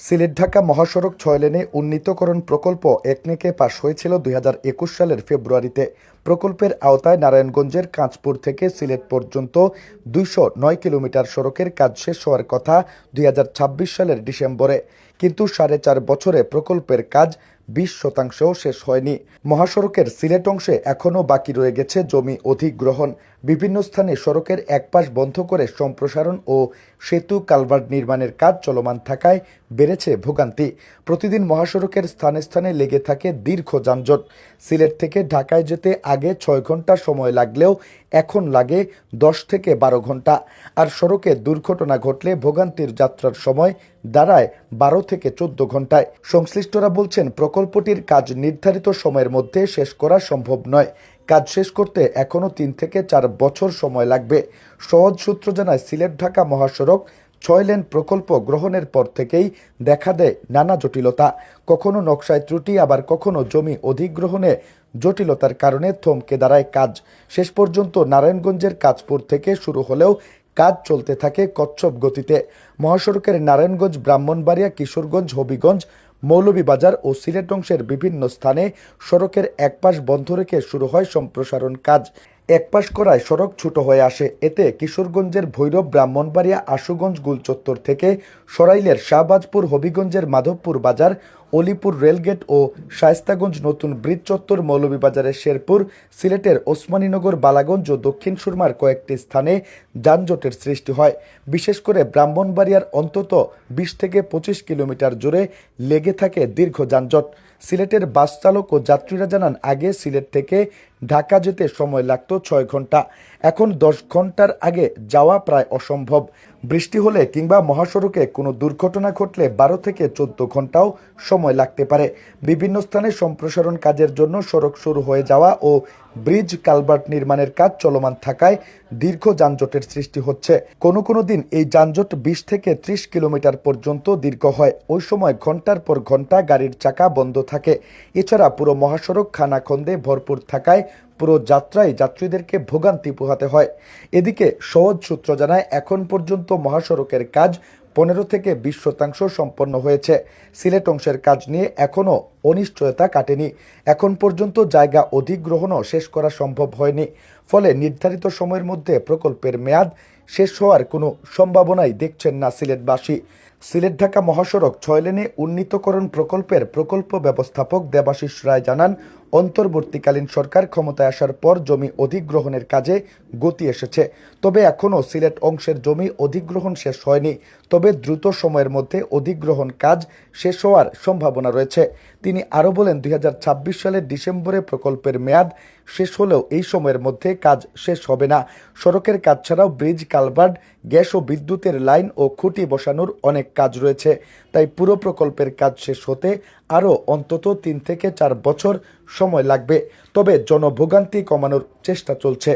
সিলেট ঢাকা মহাসড়ক ছয় লেনে উন্নীতকরণ প্রকল্প একনেকে পাশ হয়েছিল দুই হাজার একুশ সালের ফেব্রুয়ারিতে। প্রকল্পের আওতায় নারায়ণগঞ্জের কাঁচপুর থেকে সিলেট পর্যন্ত দুইশো নয় কিলোমিটার সড়কের কাজ শেষ হওয়ার কথা দুই হাজার ছাব্বিশ সালের ডিসেম্বরে। কিন্তু সাড়ে চার বছরে প্রকল্পের কাজ বিশ শতাংশও শেষ হয়নি। মহাসড়কের সিলেট অংশে এখনও বাকি রয়ে গেছে জমি অধিগ্রহণ। বিভিন্ন স্থানে সড়কের একপাশ বন্ধ করে সম্প্রসারণ ও সেতু কালভার্ট নির্মাণের কাজ চলমান থাকায় বেড়েছে ভোগান্তি। প্রতিদিন মহাসড়কের স্থানে স্থানে লেগে থাকে দীর্ঘ যানজট। সিলেট থেকে ঢাকায় যেতে আগে ছয় ঘণ্টা সময় লাগলেও এখন লাগে দশ থেকে বারো ঘণ্টা। আর সড়কে দুর্ঘটনা ঘটলে ভোগান্তির যাত্রার সময় দাঁড়ায় বারো থেকে চোদ্দ ঘন্টায়। সংশ্লিষ্টরা বলছেন, প্রকল্পটির কাজ নির্ধারিত সময়ের মধ্যে শেষ করা সম্ভব নয়। কাজ শেষ করতে এখনও তিন থেকে চার বছর সময় লাগবে। সহজ সূত্র জানায় সিলেট ঢাকা মহাসড়ক ছয় লেন প্রকল্প গ্রহণের পর থেকেই দেখা দেয় নানা জটিলতা। কখনো নকশায় ত্রুটি, আবার কখনো জমি অধিগ্রহণে জটিলতার কারণে থমকে দাঁড়ায় কাজ। শেষ পর্যন্ত নারায়ণগঞ্জের কাজপুর থেকে শুরু হলেও কাজ চলতে থাকে কচ্ছপ গতিতে। মহাসড়কের নারায়ণগঞ্জ, ব্রাহ্মণবাড়িয়া, কিশোরগঞ্জ, হবিগঞ্জ মৌলভীবাজার ও সিলেট অংশের বিভিন্ন স্থানে সড়কের একপাশ বন্ধ রেখে শুরু হয় সম্প্রসারণ কাজ। একপাশ করায় সড়ক ছোট হয়ে আসে। এতে কিশোরগঞ্জের ভৈরব, ব্রাহ্মণবাড়িয়া, আশুগঞ্জ, গুলচত্বর থেকে সরাইলের শাহবাজপুর, হবিগঞ্জের মাধবপুর বাজার, অলিপুর রেলগেট ও শায়স্তাগঞ্জ নতুন ব্রিজ চত্বর, মৌলভীবাজারের শেরপুর, সিলেটের ওসমানীনগর, বালাগঞ্জ ও দক্ষিণ সুরমার কয়েকটি স্থানে যানজটের সৃষ্টি হয়। বিশেষ করে ব্রাহ্মণবাড়িয়ার অন্তত বিশ থেকে পঁচিশ কিলোমিটার জুড়ে লেগে থাকে দীর্ঘ যানজট। সিলেটের বাস চালক ও যাত্রীরা জানান, আগে সিলেট থেকে ঢাকা যেতে সময় লাগত ছয় ঘণ্টা। এখন দশ ঘণ্টার আগে যাওয়া প্রায় অসম্ভব। বৃষ্টি হলে কিংবা মহাসড়কে কোনো দুর্ঘটনা ঘটলে বারো থেকে চোদ্দ ঘন্টাও সময় লাগতে পারে। বিভিন্ন স্থানে সম্প্রসারণ কাজের জন্য সড়ক শুরু হয়ে যাওয়া ও ব্রিজ কালভার্ট নির্মাণের কাজ চলমান থাকায় দীর্ঘ যানজটের সৃষ্টি হচ্ছে। কোনো কোনো দিন এই যানজট বিশ থেকে ত্রিশ কিলোমিটার পর্যন্ত দীর্ঘ হয়। ওই সময় ঘণ্টার পর ঘণ্টা গাড়ির চাকা বন্ধ থাকে। এছাড়া পুরো মহাসড়ক খানাখন্দে ভরপুর থাকায় পুরো যাত্রায় যাত্রীদেরকে ভোগান্তি পোহাতে হয়। এদিকে সহজ সূত্র জানায়, এখন পর্যন্ত মহাসড়কের কাজ পনেরো থেকে বিশ শতাংশ সম্পন্ন হয়েছে। সিলেট অংশের কাজ নিয়ে এখনও অনিশ্চয়তা কাটেনি। এখন পর্যন্ত জায়গা অধিগ্রহণও শেষ করা সম্ভব হয়নি। ফলে নির্ধারিত সময়ের মধ্যে প্রকল্পের মেয়াদ শেষ হওয়ার কোনো সম্ভাবনাই দেখছেন না সিলেটবাসী। সিলেট ঢাকা মহাসড়ক ছয় লেনে উন্নীতকরণ প্রকল্পের প্রকল্প ব্যবস্থাপক দেবাশিস রায় জানান, অন্তর্বর্তীকালীন সরকার ক্ষমতায় আসার পর জমি অধিগ্রহণের কাজে গতি এসেছে। তবে এখনও সিলেট অংশের জমি অধিগ্রহণ শেষ হয়নি। তবে দ্রুত সময়ের মধ্যে অধিগ্রহণ কাজ শেষ হওয়ার সম্ভাবনা রয়েছে। তিনি আরও বলেন, দুই হাজার ছাব্বিশ সালের ডিসেম্বরে প্রকল্পের মেয়াদ শেষ হলেও এই সময়ের মধ্যে কাজ শেষ হবে না। সড়কের কাজ ছাড়াও ব্রিজ, কালভার্ট, গ্যাস ও বিদ্যুতের লাইন ও খুঁটি বসানোর অনেক কাজ রয়েছে, তাই পুরো প্রকল্পের কাজ শেষ হতে আরও অন্তত তিন থেকে চার বছর সময় লাগবে। তবে জনভোগান্তি কমানোর চেষ্টা চলছে।